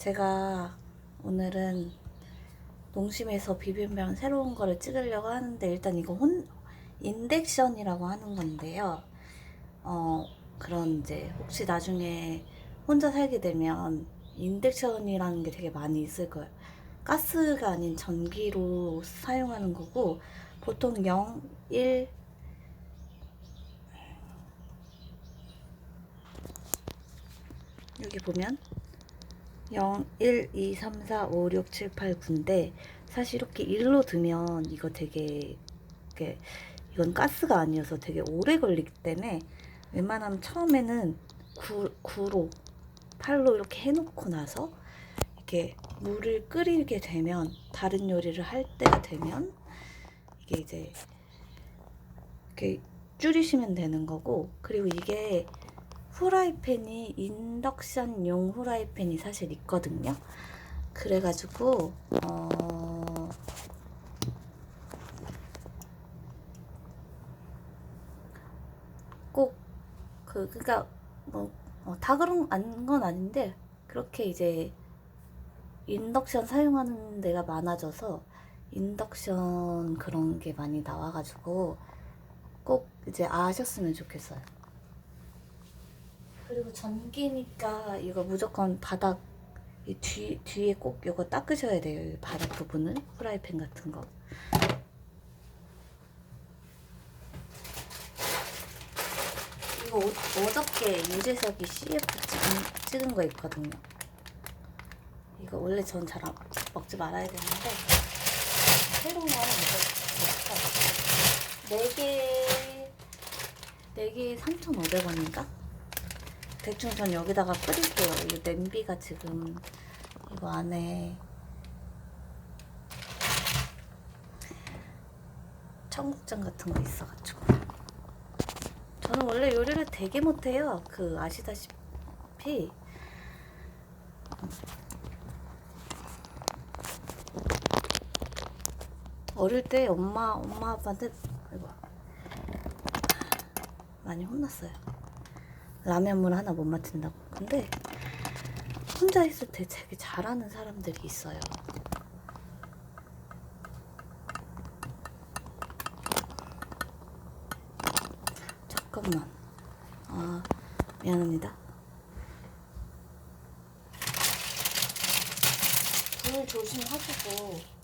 제가 오늘은 농심에서 비빔면 새로운 거를 찍으려고 하는데 일단 이거 혼 인덱션이라고 하는 건데요. 어 그런 이제 혹시 나중에 혼자 살게 되면 인덱션이라는 게 되게 많이 있을 거예요. 가스가 아닌 전기로 사용하는 거고 보통 0, 1 여기 보면 0, 1, 2, 3, 4, 5, 6, 7, 8, 9인데 사실 이렇게 1로 두면 이거 되게 이게 이건 가스가 아니어서 되게 오래 걸리기 때문에 웬만하면 처음에는 9, 9로 8로 이렇게 해놓고 나서 이렇게 물을 끓이게 되면 다른 요리를 할 때가 되면 이게 이제 이렇게 줄이시면 되는 거고 그리고 이게 후라이팬이 인덕션용 후라이팬이 사실 있거든요. 그래가지고 어 꼭그 그니까 뭐다 그런 건 아닌데 그렇게 이제 인덕션 사용하는 데가 많아져서 인덕션 그런 게 많이 나와가지고 꼭 이제 아셨으면 좋겠어요. 그리고 전기니까 이거 무조건 바닥 이 뒤, 뒤에 꼭 이거 닦으셔야 돼요. 이 바닥 부분을 프라이팬 같은 거. 이거 어, 어저께 유재석이 CF 찍은, 찍은 거 있거든요. 이거 원래 전 잘 먹지 말아야 되는데 새로운 거 하나 먹었어요. 4개 4개에 3,500원인가? 대충 전 여기다가 끓일게요. 이 냄비가 지금 이거 안에 청국장 같은 거 있어가지고 저는 원래 요리를 되게 못해요. 그 아시다시피 어릴 때 엄마 엄마 아빠한테 많이 혼났어요. 라면물 하나 못 맞춘다고. 근데 혼자 있을 때 되게 잘하는 사람들이 있어요. 잠깐만. 아, 미안합니다. 불 조심하시고.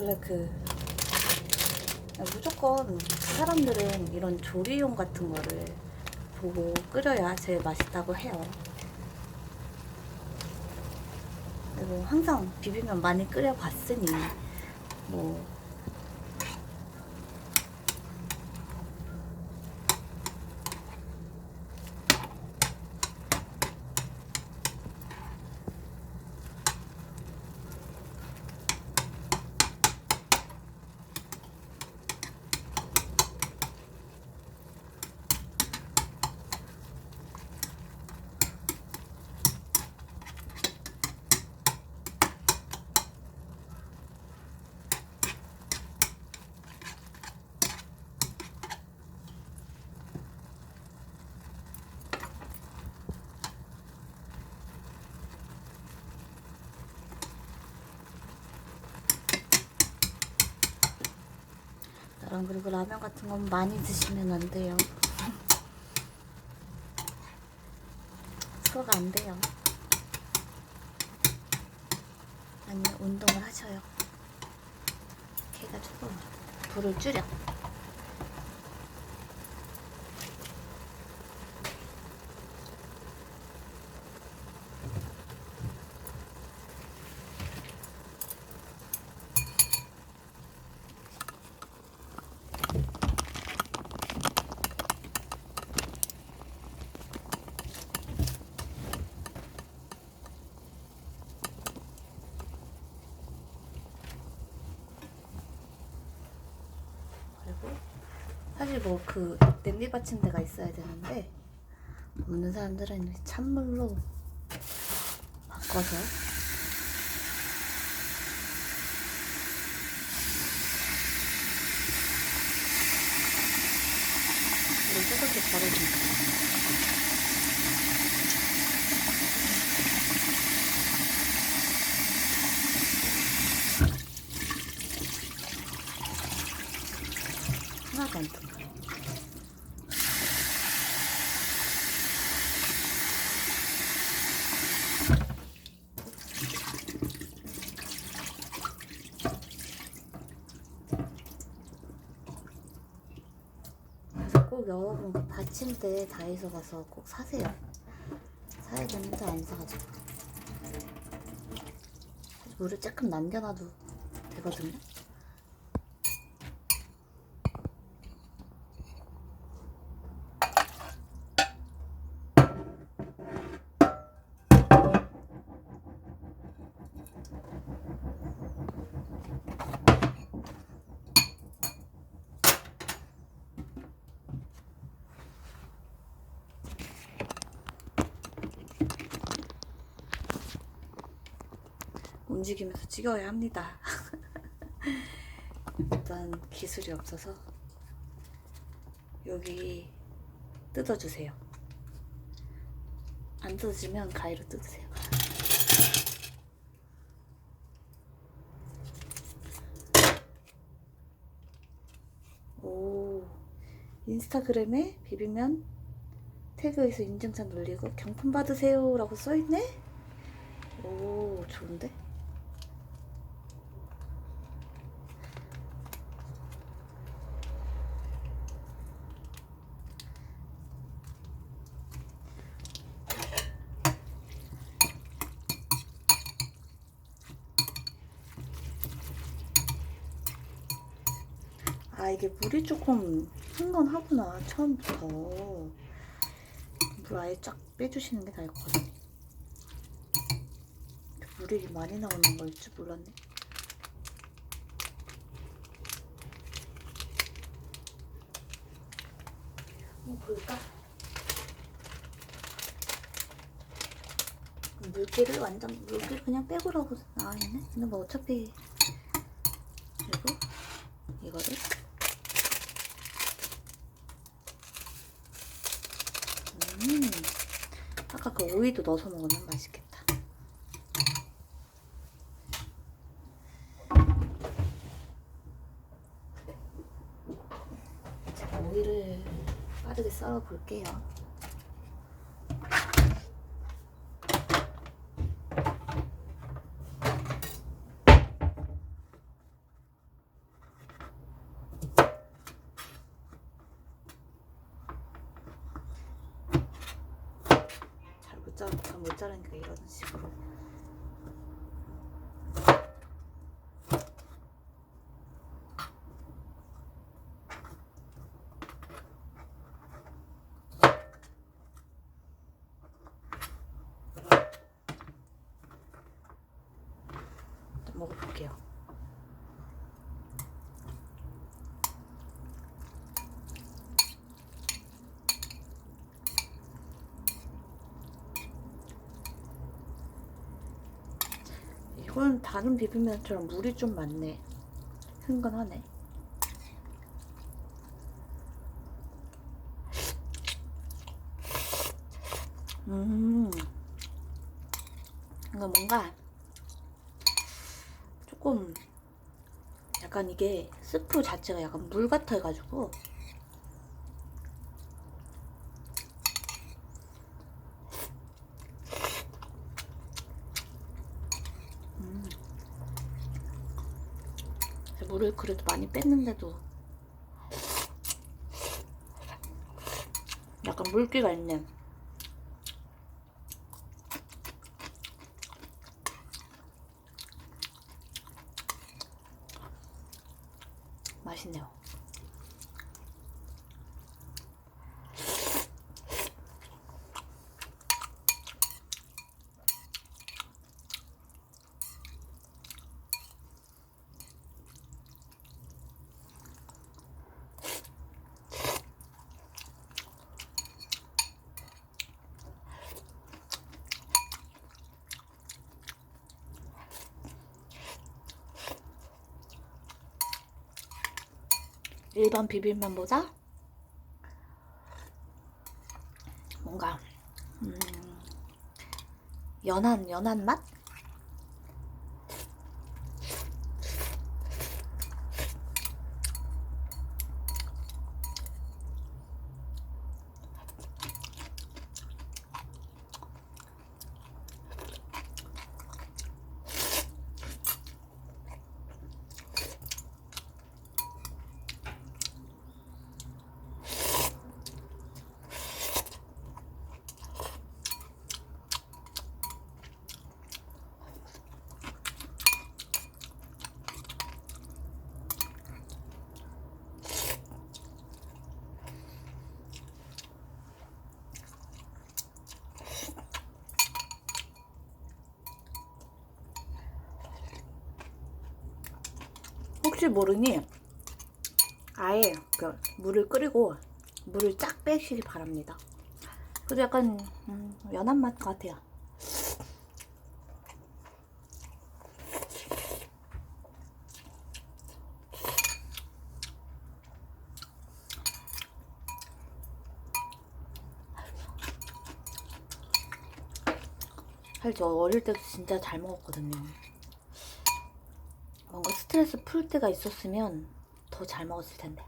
원래 그 무조건 사람들은 이런 조리용 같은 거를 보고 끓여야 제일 맛있다고 해요. 그리고 항상 비빔면 많이 끓여봤으니 뭐 여러분 그리고 라면 같은 건 많이 드시면 안 돼요. 소화가 안 돼요. 아니면 운동을 하셔요. 이렇게 해가지고 불을 줄여. 그리고 사실 뭐 그 냄비 받침대가 있어야 되는데 없는 사람들은 찬물로 바꿔서 물을 조금씩 버려줍니다. 하나도 안 뜨거. 그래서 꼭 여러분 그 받침대 다이소 가서 꼭 사세요. 사야 되는데 안 사가지고. 물을 조금 남겨놔도 되거든요. 움직이면서 찍어야 합니다. 일단 기술이 없어서 여기 뜯어주세요. 안 뜯어지면 가위로 뜯으세요. 오, 인스타그램에 비비면 태그에서 인증샷 눌리고 경품 받으세요라고 써있네? 오, 좋은데? 아 이게 물이 조금 흥건하구나 처음부터. 물 아예 쫙 빼주시는 게 나을 것 같아 물이 많이 나오는 걸줄 몰랐네. 한번 볼까? 물기를 완전 물기를 그냥 빼고라고 나와있네? 근데 뭐 어차피 그리고 이거를 음, 아까 그 오이도 넣어서 먹으면 맛있겠다. 자, 오이를 빠르게 썰어 볼게요. 잘못 자르, 잘 못 자르니까 이런 식으로. 먹어볼게요. 이건 다른 비빔면처럼 물이 좀 많네. 흥건하네. 음. 이거 뭔가 조금 약간 이게 스프 자체가 약간 물 같아가지고 음. 물을 그래도 많이 뺐는데도 약간 물기가 있네. 맛있네요. 일반 비빔면보다 뭔가 음, 연한 연한 맛? 혹시 모르니 아예 그 물을 끓이고 물을 쫙 빼시길 바랍니다. 그래도 약간 음, 연한 맛 같아요. 저 어릴 때도 진짜 잘 먹었거든요. 스트레스 풀 때가 있었으면 더 잘 먹었을 텐데.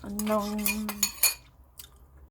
안녕.